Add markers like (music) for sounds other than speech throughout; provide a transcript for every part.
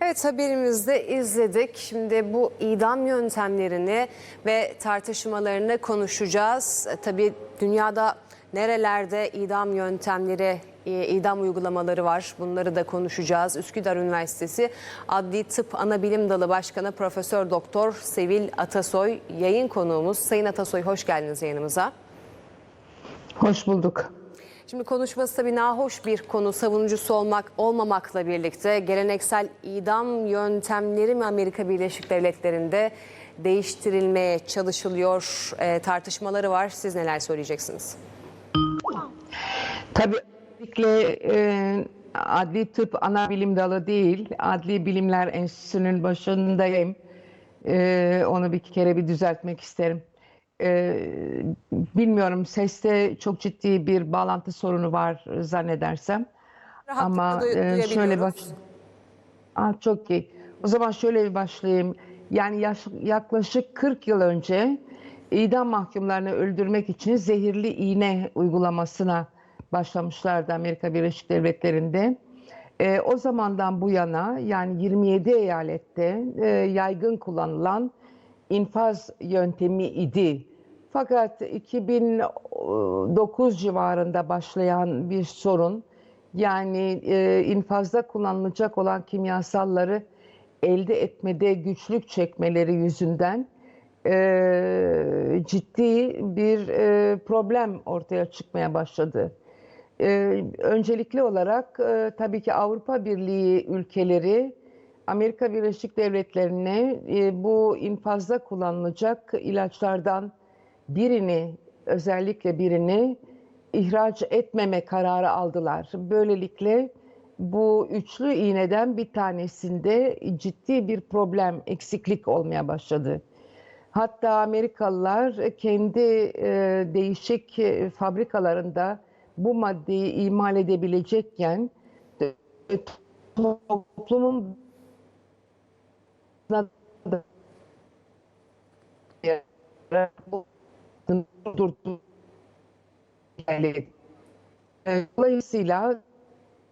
Evet haberimizde izledik. Şimdi bu idam yöntemlerini ve tartışmalarını konuşacağız. E, Tabii dünyada nerelerde idam yöntemleri, e, idam uygulamaları var bunları da konuşacağız. Üsküdar Üniversitesi Adli Tıp Anabilim Dalı Başkanı Profesör Doktor Sevil Atasoy yayın konuğumuz. Sayın Atasoy hoş geldiniz yayınımıza. Hoş bulduk. Şimdi konuşması tabii nahoş bir konu savunucusu olmak olmamakla birlikte geleneksel idam yöntemleri mi Amerika Birleşik Devletleri'nde değiştirilmeye çalışılıyor e, tartışmaları var. Siz neler söyleyeceksiniz? Tabii özellikle e, adli tıp ana bilim dalı değil, Adli Bilimler Enstitüsü'nün başındayım. E, onu bir kere bir düzeltmek isterim. E, bilmiyorum seste çok ciddi bir bağlantı sorunu var zannedersem. Rahatlıkla Ama e, şöyle baş... Aa, çok iyi. O zaman şöyle bir başlayayım. Yani yaş- yaklaşık 40 yıl önce idam mahkumlarını öldürmek için zehirli iğne uygulamasına başlamışlardı Amerika Birleşik Devletleri'nde. E, o zamandan bu yana yani 27 eyalette e, yaygın kullanılan infaz yöntemi idi. Fakat 2009 civarında başlayan bir sorun yani e, infazda kullanılacak olan kimyasalları elde etmede güçlük çekmeleri yüzünden e, ciddi bir e, problem ortaya çıkmaya başladı. E, öncelikli olarak e, tabii ki Avrupa Birliği ülkeleri Amerika Birleşik Devletleri'ne e, bu infazda kullanılacak ilaçlardan birini özellikle birini ihraç etmeme kararı aldılar. Böylelikle bu üçlü iğneden bir tanesinde ciddi bir problem, eksiklik olmaya başladı. Hatta Amerikalılar kendi e, değişik e, fabrikalarında bu maddeyi imal edebilecekken toplumun bu durdu. Yani, e, Dolayısıyla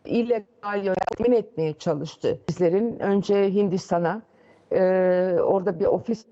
illegal yönetim etmeye çalıştı. Bizlerin önce Hindistan'a e, orada bir ofis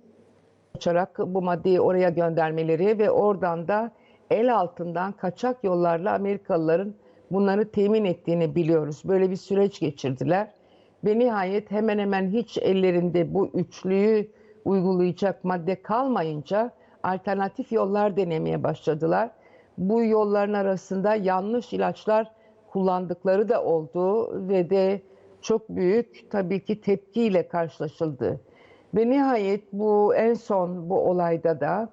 açarak bu maddeyi oraya göndermeleri ve oradan da el altından kaçak yollarla Amerikalıların bunları temin ettiğini biliyoruz. Böyle bir süreç geçirdiler. Ve nihayet hemen hemen hiç ellerinde bu üçlüyü uygulayacak madde kalmayınca alternatif yollar denemeye başladılar. Bu yolların arasında yanlış ilaçlar kullandıkları da oldu ve de çok büyük tabii ki tepkiyle karşılaşıldı. Ve nihayet bu en son bu olayda da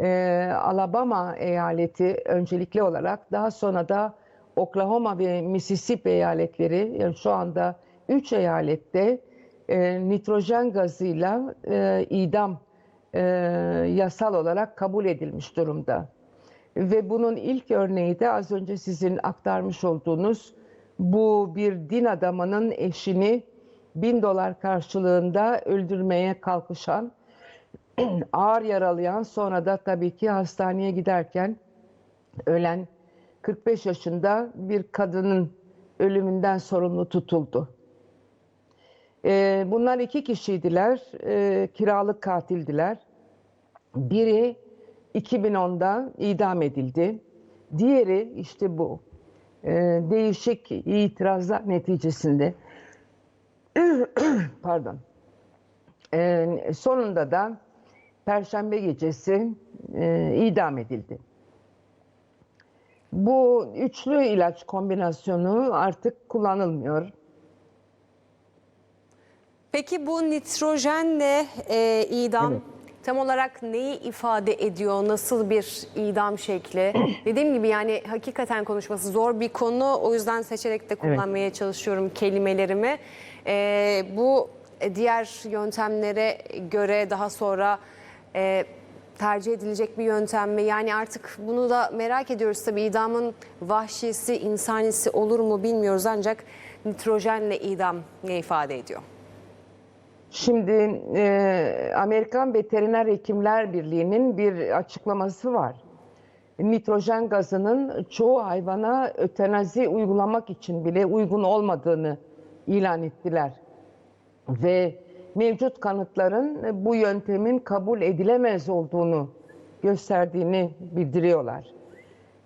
e, Alabama eyaleti öncelikli olarak daha sonra da Oklahoma ve Mississippi eyaletleri yani şu anda 3 eyalette e, nitrojen gazıyla e, idam e, yasal olarak kabul edilmiş durumda. Ve bunun ilk örneği de az önce sizin aktarmış olduğunuz bu bir din adamının eşini bin dolar karşılığında öldürmeye kalkışan, (clears throat) ağır yaralayan sonra da tabii ki hastaneye giderken ölen 45 yaşında bir kadının ölümünden sorumlu tutuldu. Ee, bunlar iki kişiydiler, ee, kiralık katildiler. Biri 2010'da idam edildi. Diğeri işte bu. Ee, değişik itirazlar neticesinde (clears throat) pardon. Ee, sonunda da Perşembe gecesi e, idam edildi. Bu üçlü ilaç kombinasyonu artık kullanılmıyor. Peki bu nitrojenle e, idam Evet. tam olarak neyi ifade ediyor? Nasıl bir idam şekli? (clears throat) Dediğim gibi yani hakikaten konuşması zor bir konu. O yüzden seçerek de kullanmaya çalışıyorum kelimelerimi. E, bu diğer yöntemlere göre daha sonra e, tercih edilecek bir yöntem mi? Yani artık bunu da merak ediyoruz tabii idamın vahşisi, insanisi olur mu bilmiyoruz ancak nitrojenle idam ne ifade ediyor? Şimdi e, Amerikan Veteriner Hekimler Birliği'nin bir açıklaması var. Nitrojen gazının çoğu hayvana ötenazi uygulamak için bile uygun olmadığını ilan ettiler. ve mevcut kanıtların bu yöntemin kabul edilemez olduğunu gösterdiğini bildiriyorlar.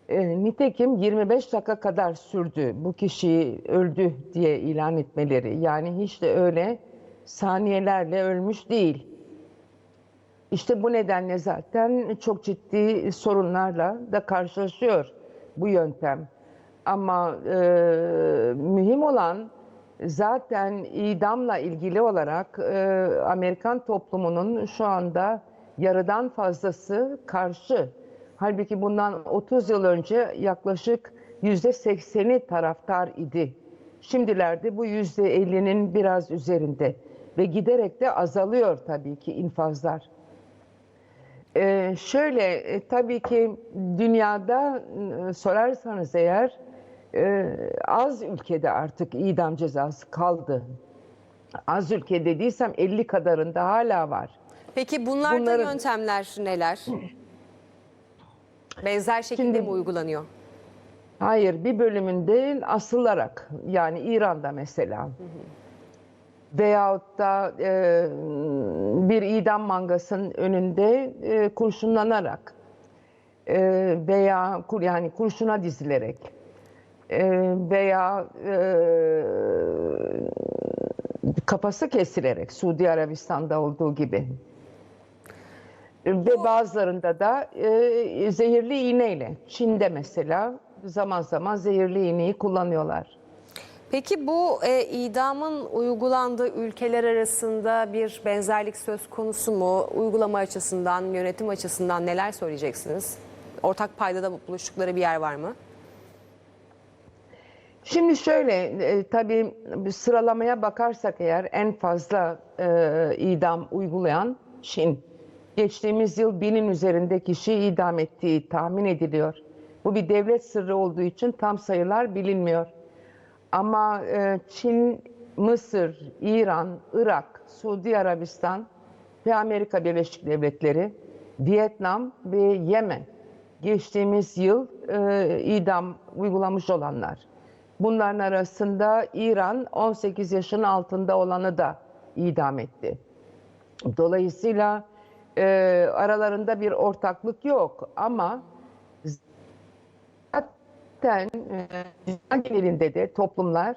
E, nitekim 25 dakika kadar sürdü bu kişiyi öldü diye ilan etmeleri. Yani hiç de öyle saniyelerle ölmüş değil. İşte bu nedenle zaten çok ciddi sorunlarla da karşılaşıyor bu yöntem. Ama e, mühim olan zaten idamla ilgili olarak e, Amerikan toplumunun şu anda yarıdan fazlası karşı. Halbuki bundan 30 yıl önce yaklaşık yüzde sekseni taraftar idi. Şimdilerde bu yüzde ellinin biraz üzerinde ve giderek de azalıyor tabii ki infazlar. Ee, şöyle e, tabii ki dünyada e, sorarsanız eğer e, az ülkede artık idam cezası kaldı. Az ülke dediysem 50 kadarında hala var. Peki bunlarda Bunların- yöntemler neler? Benzer şekilde Şimdi- mi uygulanıyor? Hayır bir bölümünde asılarak yani İran'da mesela veyahut da e, bir idam mangasının önünde e, kurşunlanarak e, veya kur, yani kurşuna dizilerek e, veya e, kafası kesilerek Suudi Arabistan'da olduğu gibi ve bazılarında da e, zehirli iğneyle Çin'de mesela zaman zaman zehirli iğneyi kullanıyorlar. Peki bu e, idamın uygulandığı ülkeler arasında bir benzerlik söz konusu mu? Uygulama açısından, yönetim açısından neler söyleyeceksiniz? Ortak paydada buluştukları bir yer var mı? Şimdi şöyle e, tabii sıralamaya bakarsak eğer en fazla e, idam uygulayan Çin. Geçtiğimiz yıl binin üzerinde kişi idam ettiği tahmin ediliyor. Bu bir devlet sırrı olduğu için tam sayılar bilinmiyor. Ama e, Çin, Mısır, İran, Irak, Suudi Arabistan ve Amerika Birleşik Devletleri, Vietnam ve Yemen geçtiğimiz yıl e, idam uygulamış olanlar. Bunların arasında İran 18 yaşın altında olanı da idam etti. Dolayısıyla e, aralarında bir ortaklık yok ama zaten e, dünya genelinde de toplumlar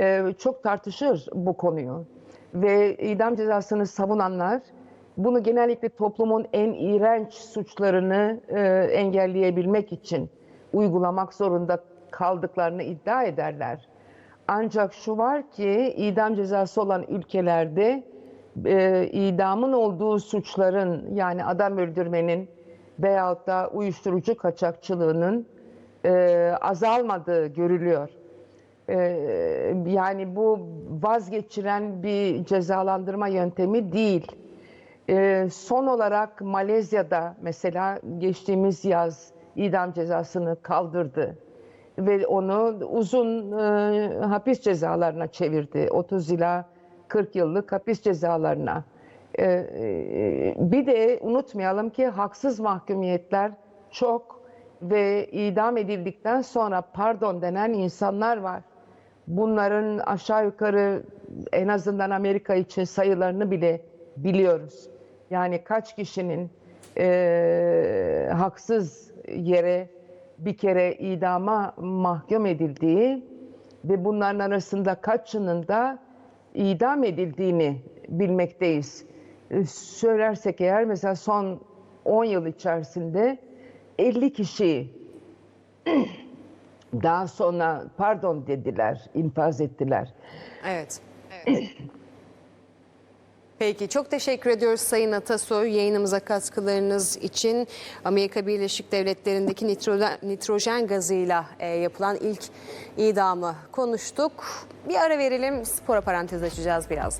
e, çok tartışır bu konuyu. Ve idam cezasını savunanlar bunu genellikle toplumun en iğrenç suçlarını e, engelleyebilmek için uygulamak zorunda kaldıklarını iddia ederler. Ancak şu var ki idam cezası olan ülkelerde e, idamın olduğu suçların yani adam öldürmenin veyahut da uyuşturucu kaçakçılığının e, azalmadığı görülüyor. E, yani bu vazgeçilen bir cezalandırma yöntemi değil. E, son olarak Malezya'da mesela geçtiğimiz yaz idam cezasını kaldırdı ve onu uzun e, hapis cezalarına çevirdi. 30 ila 40 yıllık hapis cezalarına. E, e, bir de unutmayalım ki haksız mahkumiyetler çok ve idam edildikten sonra pardon denen insanlar var. Bunların aşağı yukarı en azından Amerika için sayılarını bile biliyoruz. Yani kaç kişinin e, haksız yere bir kere idama mahkum edildiği ve bunların arasında kaçının da idam edildiğini bilmekteyiz. E, Söylersek eğer mesela son 10 yıl içerisinde 50 kişi (clears throat) daha sonra pardon dediler, infaz ettiler. Evet. (clears throat) Peki çok teşekkür ediyoruz Sayın Atasoy yayınımıza katkılarınız için. Amerika Birleşik Devletleri'ndeki nitrojen, gazıyla e, yapılan ilk idamı konuştuk. Bir ara verelim spora parantez açacağız birazdan.